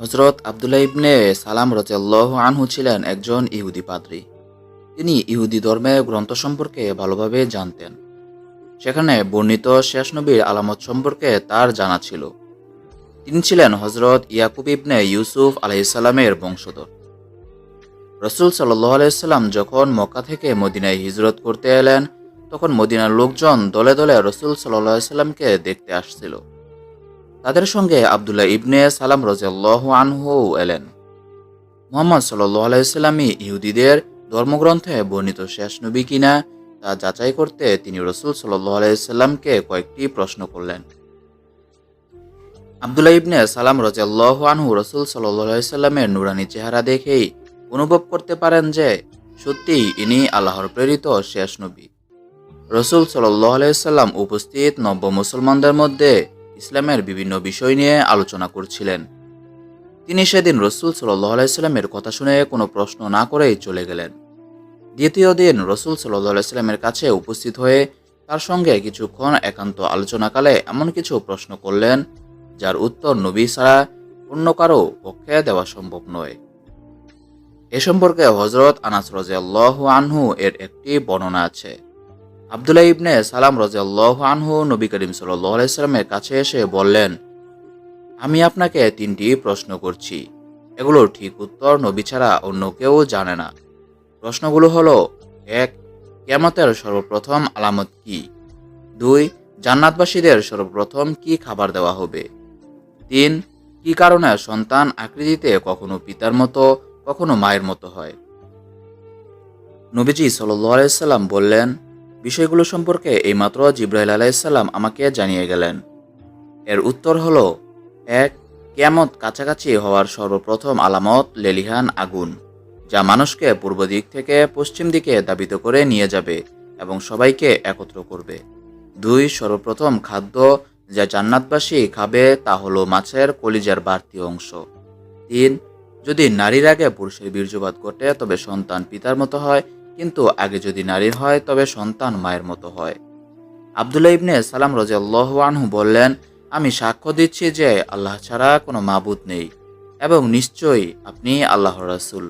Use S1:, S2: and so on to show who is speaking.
S1: হজরত আবদুল্লাহ ইবনে সালাম রাজিয়াল্লাহ আনহু ছিলেন একজন ইহুদি পাদ্রী। তিনি ইহুদি ধর্মের গ্রন্থ সম্পর্কে ভালোভাবে জানতেন। সেখানে বর্ণিত শেষ নবীর আলামত সম্পর্কে তার জানা ছিল। তিনি ছিলেন হজরত ইয়াকুব ইবনে ইউসুফ আলাইসাল্লামের বংশধর। রসুল সাল্লাহ আলাইসাল্লাম যখন মক্কা থেকে মদিনায় হিজরত করতে এলেন, তখন মদিনার লোকজন দলে দলে রসুল সাল্লাহ সাল্লামকে দেখতে আসছিল। তাদের সঙ্গে আবদুল্লাহ ইবনে সালাম রাজিয়াল্লাহ আনহু এলেন। মোহাম্মদ সাল্লাহ আলাইসাল্লামই ইহুদিদের ধর্মগ্রন্থে বর্ণিত শেষ নবী কিনা তা যাচাই করতে তিনি রসুল সাল্লাহ আলাইসাল্লামকে কয়েকটি প্রশ্ন করলেন। আবদুল্লাহ ইবনে সালাম রাজিয়াল্লাহ আনহু রসুল সাল্লাহ সাল্লামের নুরানি চেহারা দেখেই অনুভব করতে পারেন যে সত্যিই ইনি আল্লাহর প্রেরিত শেষ নবী। রসুল সাল্লাহ আলাইসাল্লাম উপস্থিত নব্য মুসলমানদের মধ্যে ইসলামের বিভিন্ন বিষয় নিয়ে আলোচনা করছিলেন। তিনি সেদিন রসুল সাল্লাহ আলাইস্লামের কথা শুনে কোনো প্রশ্ন না করেই চলে গেলেন। দ্বিতীয় দিন রসুল সাল্লাহ আলাইস্লামের কাছে উপস্থিত হয়ে তার সঙ্গে কিছুক্ষণ একান্ত আলোচনাকালে এমন কিছু প্রশ্ন করলেন, যার উত্তর নবী ছাড়া অন্য কারও পক্ষে দেওয়া সম্ভব নয়। এ সম্পর্কে হজরত আনাস রাজিয়াল্লাহু আনহু এর একটি বর্ণনা আছে। আবদুল্লাহ ইবনে সালাম রাজিয়াল্লাহু আনহু নবী করিম আলাইহি কাছে এসে বললেন, আমি আপনাকে তিনটি প্রশ্ন করছি। এগুলোর ঠিক উত্তর নবী ছাড়া অন্য কেউ জানে না। প্রশ্নগুলো হলো, এক, কেয়ামতের সর্বপ্রথম আলামত কি? দুই, জান্নাতবাসীদের সর্বপ্রথম কি খাবার দেওয়া হবে? তিন, কি কারণে সন্তান আকৃতিতে কখনো পিতার মতো, কখনো মায়ের মতো হয়? নবীজি সাল্লাম বললেন বিষয়গুলো সম্পর্কে এইমাত্র জিব্রাহিল আলাইসাল্লাম আমাকে জানিয়ে গেলেন। এর উত্তর হলো, এক, কেয়ামত কাছাকাছি হওয়ার সর্বপ্রথম আলামত লেলিহান আগুন, যা মানুষকে পূর্ব দিক থেকে পশ্চিম দিকে দাবিত করে নিয়ে যাবে এবং সবাইকে একত্র করবে। দুই, সর্বপ্রথম খাদ্য যা জান্নাতবাসী খাবে তা হলো মাছের কলিজার বাড়তি অংশ। তিন, যদি নারীর আগে পুরুষের বীর্যপাত ঘটে তবে সন্তান পিতার মতো হয় কিন্তু আগে যদি নারীর হয়, তবে সন্তান মায়ের মতো হয়। আবদুল্লাহ ইবনে সালাম রজাল্লাহ আনহু বললেন, আমি সাক্ষ্য দিচ্ছি যে আল্লাহ ছাড়া কোনো মাবুদ নেই এবং নিশ্চয়ই আপনি আল্লাহর রাসূল।